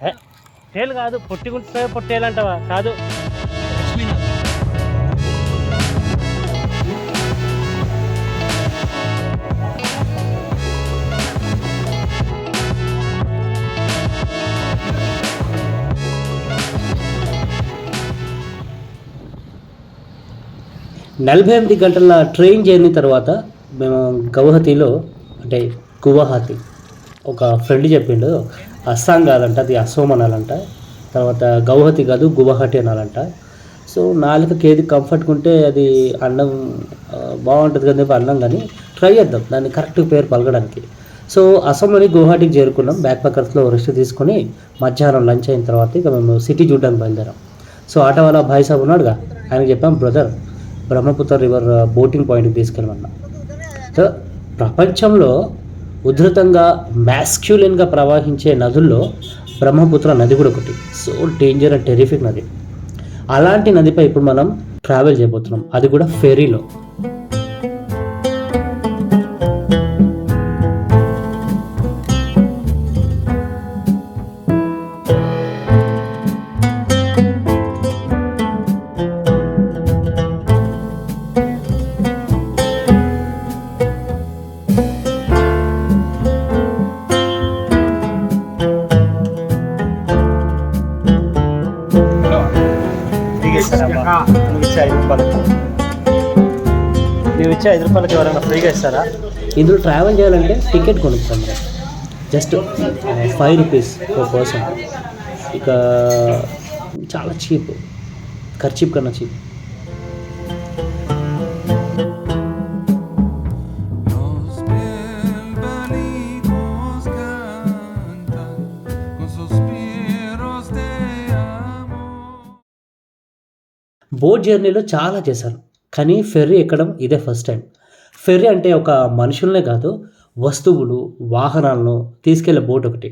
హే, కాదు పొట్టి గుంటే పొట్టేలు అంటావా కాదు. నలభై ఎనిమిది గంటల ట్రైన్ జర్నీ తర్వాత మేము గౌహతిలో అంటే గువాహతి ఒక ఫ్రెండ్ చెప్పిండు అస్సాం కాదంట అది అసోం అనాలంట. తర్వాత గౌహతి కాదు గువాహటి అనాలంట. సో నాలుకకి ఏది కంఫర్ట్గా ఉంటే అది అన్నం బాగుంటుంది కదా చెప్పి అన్నం కానీ ట్రై చేద్దాం. దాన్ని కరెక్ట్ పేరు పలకడానికి. సో అసోంలోని గువాహటికి చేరుకున్నాం. బ్యాక్ ప్యాకర్స్లో రెస్ట్ తీసుకొని మధ్యాహ్నం లంచ్ అయిన తర్వాత ఇక మేము సిటీ చూడడానికి బయలుదేరాం. సో ఆటో వాళ్ళ భాయ్ సాబ్ ఉన్నాడుగా? ఆయనకు చెప్పాం బ్రదర్ బ్రహ్మపుత్ర రివర్ బోటింగ్ పాయింట్కి తీసుకెళ్ళమన్నా. సో ప్రపంచంలో ఉధృతంగా మ్యాస్క్యులిన్గా ప్రవహించే నదుల్లో బ్రహ్మపుత్ర నది కూడా ఒకటి. సో డేంజర్ అండ్ టెరిఫిక్ నది. అలాంటి నదిపై ఇప్పుడు మనం ట్రావెల్ చేయబోతున్నాం. అది కూడా ఫెరీలో నువ్వు ఇచ్చే ఐదు రూపాయలకి ఎవరైనా ఫ్రీగా ఇస్తారా? ఇందులో ట్రావెల్ చేయాలంటే టికెట్ కొనుక్కోండి just five rupees per person ఇక చాలా చీప్ ఖర్చీప్ కన్నా చీప్ బోట్ జర్నీలో చాలా చేశాను. కానీ ఫెర్రీ ఎక్కడం ఇదే ఫస్ట్ టైం. ఫెర్రీ అంటే ఒక మనుషులనే కాదు వస్తువులు వాహనాలను తీసుకెళ్ళే బోట్ ఒకటి.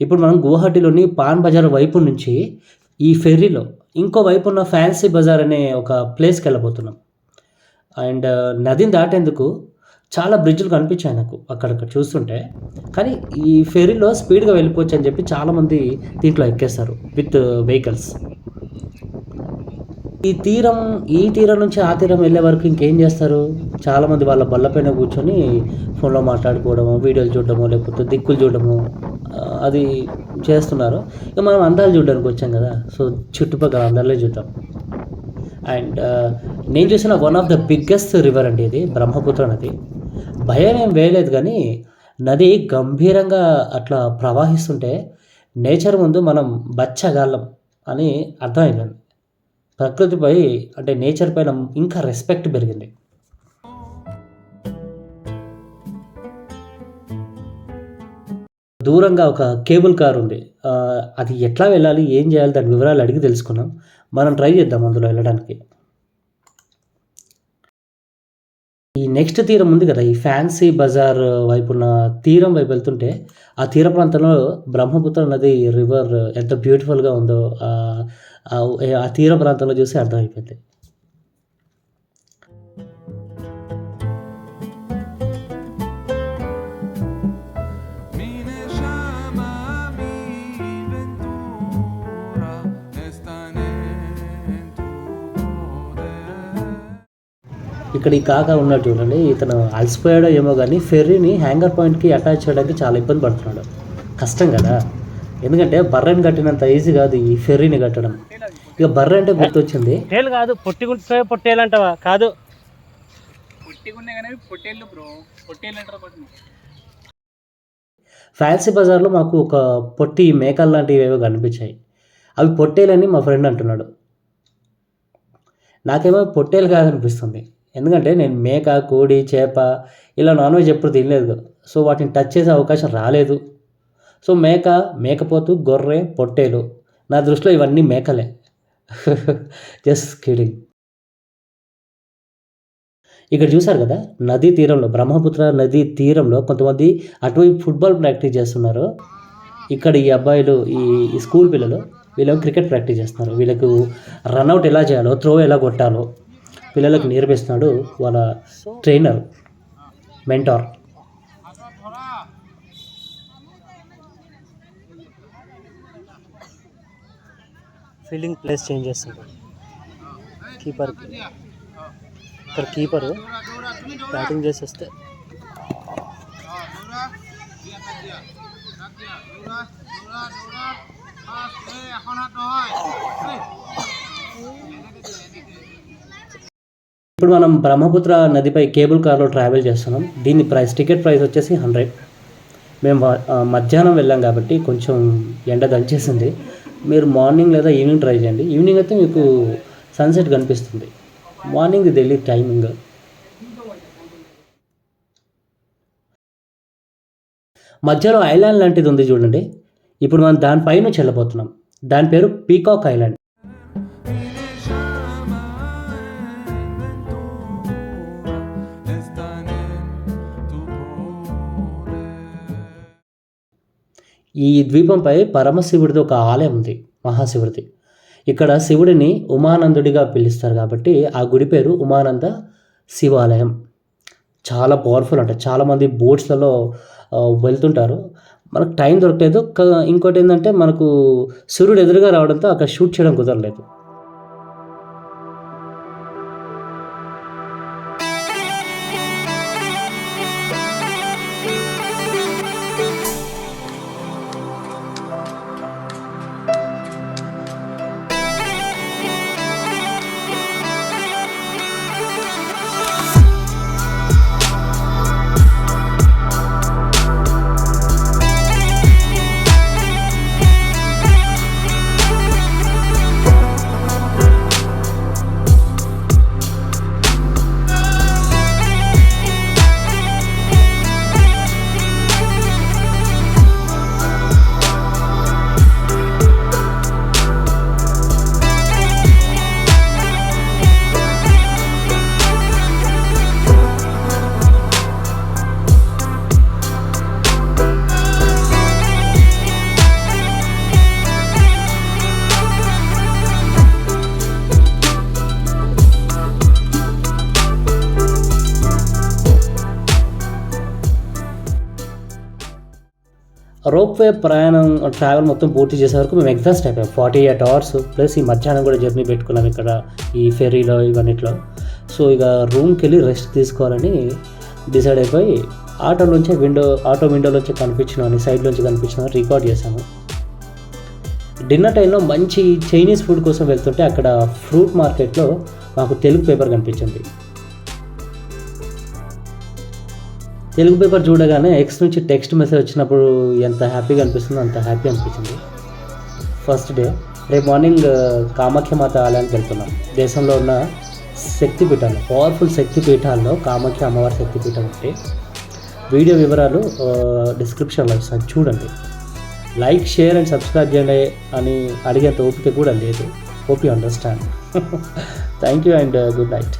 ఇప్పుడు మనం గువాహటిలోని పాన్ బజార్ వైపు నుంచి ఈ ఫెర్రీలో ఇంకో వైపు ఉన్న ఫ్యాన్సీ బజార్ అనే ఒక ప్లేస్కి వెళ్ళబోతున్నాం. అండ్ నదిని దాటేందుకు చాలా బ్రిడ్జ్లు కనిపించాయి నాకు అక్కడక్కడ చూస్తుంటే. కానీ ఈ ఫెరీలో స్పీడ్గా వెళ్ళిపోవచ్చు అని చెప్పి చాలామంది దీంట్లో ఎక్కేస్తారు విత్ వెహికల్స్. ఈ తీరం ఈ తీరం నుంచి ఆ తీరం వెళ్ళే వరకు ఇంకేం చేస్తారు? చాలామంది వాళ్ళ బల్లపైన కూర్చొని ఫోన్లో మాట్లాడుకోవడము వీడియోలు చూడడము లేకపోతే దిక్కులు చూడడము అది చేస్తున్నారు. ఇక మనం అందాలు చూడడానికి వచ్చాం కదా సో చుట్టుపక్కల అందాలే చూద్దాం. అండ్ నేను చూసిన one of the biggest river అండి ఇది బ్రహ్మపుత్ర నది. భయం ఏం వేయలేదు కానీ నది గంభీరంగా అట్లా ప్రవహిస్తుంటే నేచర్ ముందు మనం బచ్చగాళ్ళం అని అర్థమైందండి. ప్రకృతిపై అంటే నేచర్ పైన ఇంకా రెస్పెక్ట్ పెరిగింది. దూరంగా ఒక కేబుల్ కార్ ఉంది. అది ఎట్లా వెళ్ళాలి ఏం చేయాలి దాని వివరాలు అడిగి తెలుసుకున్నాం. మనం ట్రై చేద్దాం అందులో వెళ్ళడానికి. ఈ నెక్స్ట్ తీరం ఉంది కదా ఈ ఫ్యాన్సీ బజార్ వైపు ఉన్న తీరం వైపు వెళ్తుంటే ఆ తీర ప్రాంతంలో బ్రహ్మపుత్ర నది రివర్ ఎంత బ్యూటిఫుల్గా ఉందో ఆ- ఆ- తీర ప్రాంతంలో చూసి అర్థమైపోయింది ఇక్కడ ఈ కాక ఉన్నాడు చూడండి ఇతను అలసిపోయాడో ఏమో కానీ ఫెర్రీని హ్యాంగర్ పాయింట్కి అటాచ్ చేయడానికి చాలా ఇబ్బంది పడుతున్నాడు. కష్టం కదా. ఎందుకంటే బర్రెని కట్టినంత ఈజీ కాదు ఈ ఫెర్రీని కట్టడం. ఇక బర్రె అంటే గుర్తొచ్చింది. పొట్టేలు కాదు పొట్టి గుంటే పొట్టేలు అంటావా కాదు ఫ్యాన్సీ బజార్లో మాకు ఒక పొట్టి మేకలు లాంటివి ఏవో కనిపించాయి. అవి పొట్టేలని మా ఫ్రెండ్ అంటున్నాడు. నాకేమో పొట్టేలు కాదనిపిస్తుంది. ఎందుకంటే నేను మేక కోడి చేప ఇలా నాన్ వెజ్ ఎప్పుడు తినలేదు. సో వాటిని టచ్ చేసే అవకాశం రాలేదు. సో మేక మేకపోతు గొర్రె పొట్టేలు. నా దృష్టిలో ఇవన్నీ మేకలే. జస్ట్ కిడింగ్ ఇక్కడ చూసారు కదా నదీ తీరంలో బ్రహ్మపుత్ర నదీ తీరంలో కొంతమంది అటువైపు ఫుట్బాల్ ప్రాక్టీస్ చేస్తున్నారు. ఇక్కడ ఈ అబ్బాయిలు ఈ ఈ స్కూల్ పిల్లలు వీళ్ళు క్రికెట్ ప్రాక్టీస్ చేస్తున్నారు. వీళ్ళకు రన్అట్ ఎలా చేయాలో త్రో ఎలా కొట్టాలో పిల్లలకు నేర్పిస్తున్నాడు వాళ్ళ trainer mentor. Fielding place change చేస్తుంటాడు కీపర్కి. ఇక్కడ కీపరు బ్యాటింగ్ చేసి వస్తే. ఇప్పుడు మనం బ్రహ్మపుత్ర నదిపై కేబుల్ కార్లో ట్రావెల్ చేస్తున్నాం. దీని ప్రైస్ టికెట్ ప్రైస్ వచ్చేసి హండ్రెడ్. మేము మధ్యాహ్నం వెళ్ళాం కాబట్టి కొంచెం ఎండ దంచేసింది. మీరు మార్నింగ్ లేదా ఈవినింగ్ ట్రై చేయండి. ఈవినింగ్ అయితే మీకు సన్సెట్ కనిపిస్తుంది. మార్నింగ్ ఢిల్లీ టైమింగ్ మధ్యలో ఐలాండ్ లాంటిది ఉంది చూడండి. ఇప్పుడు మనం దానిపైన చెల్లబోతున్నాం దాని పేరు పీకాక్ ఐలాండ్ ఈ ద్వీపంపై పరమశివుడిది ఒక ఆలయం ఉంది మహాశివుడిది. ఇక్కడ శివుడిని ఉమానందుడిగా పిలుస్తారు కాబట్టి ఆ గుడి పేరు ఉమానంద శివాలయం. చాలా పవర్ఫుల్ అంట. చాలామంది బోట్స్లలో వెళ్తుంటారు. మనకు టైం దొరకలేదు. ఇంకోటి ఏంటంటే మనకు సూర్యుడు ఎదురుగా రావడంతో అక్కడ షూట్ చేయడం కుదరలేదు. రోప్ వే ప్రయాణం ట్రావెల్ మొత్తం పూర్తి చేసే వరకు మేము ఎగ్జాస్ట్ అయిపోయాం. ఫార్టీ ఎయిట్ అవర్స్ ప్లస్ ఈ మధ్యాహ్నం కూడా జర్నీ పెట్టుకున్నాం ఇక్కడ ఈ ఫెర్రీలో ఇవన్నిట్లో. సో ఇక రూమ్కి వెళ్ళి రెస్ట్ తీసుకోవాలని డిసైడ్ అయిపోయి ఆటోలోంచి విండో ఆటో విండోలోంచి కనిపించినామని సైడ్లోంచి నుంచి కనిపించిన రికార్డ్ చేశాము. డిన్నర్ టైంలో మంచి చైనీస్ ఫుడ్ కోసం వెళ్తుంటే అక్కడ ఫ్రూట్ మార్కెట్లో మాకు తెలుగు పేపర్ కనిపించింది. తెలుగు పేపర్ చూడగానే ఎక్స్ నుంచి టెక్స్ట్ మెసేజ్ వచ్చినప్పుడు ఎంత హ్యాపీగా అనిపిస్తుందో అంత హ్యాపీ అనిపించింది. ఫస్ట్ డే రేపు మార్నింగ్ కామాఖ్యమాత uh, ఆలయానికి వెళ్తున్నాం. దేశంలో ఉన్న శక్తి పీఠాలు పవర్ఫుల్ శక్తిపీఠాల్లో కామాఖ్య అమ్మవారి శక్తి పీఠం వీడియో వివరాలు uh, డిస్క్రిప్షన్లో ఇస్తాను చూడండి. లైక్ షేర్ అండ్ సబ్స్క్రైబ్ చేయండి అని అడిగేంత ఓపిక కూడా లేదు. Hope you understand thank you and good night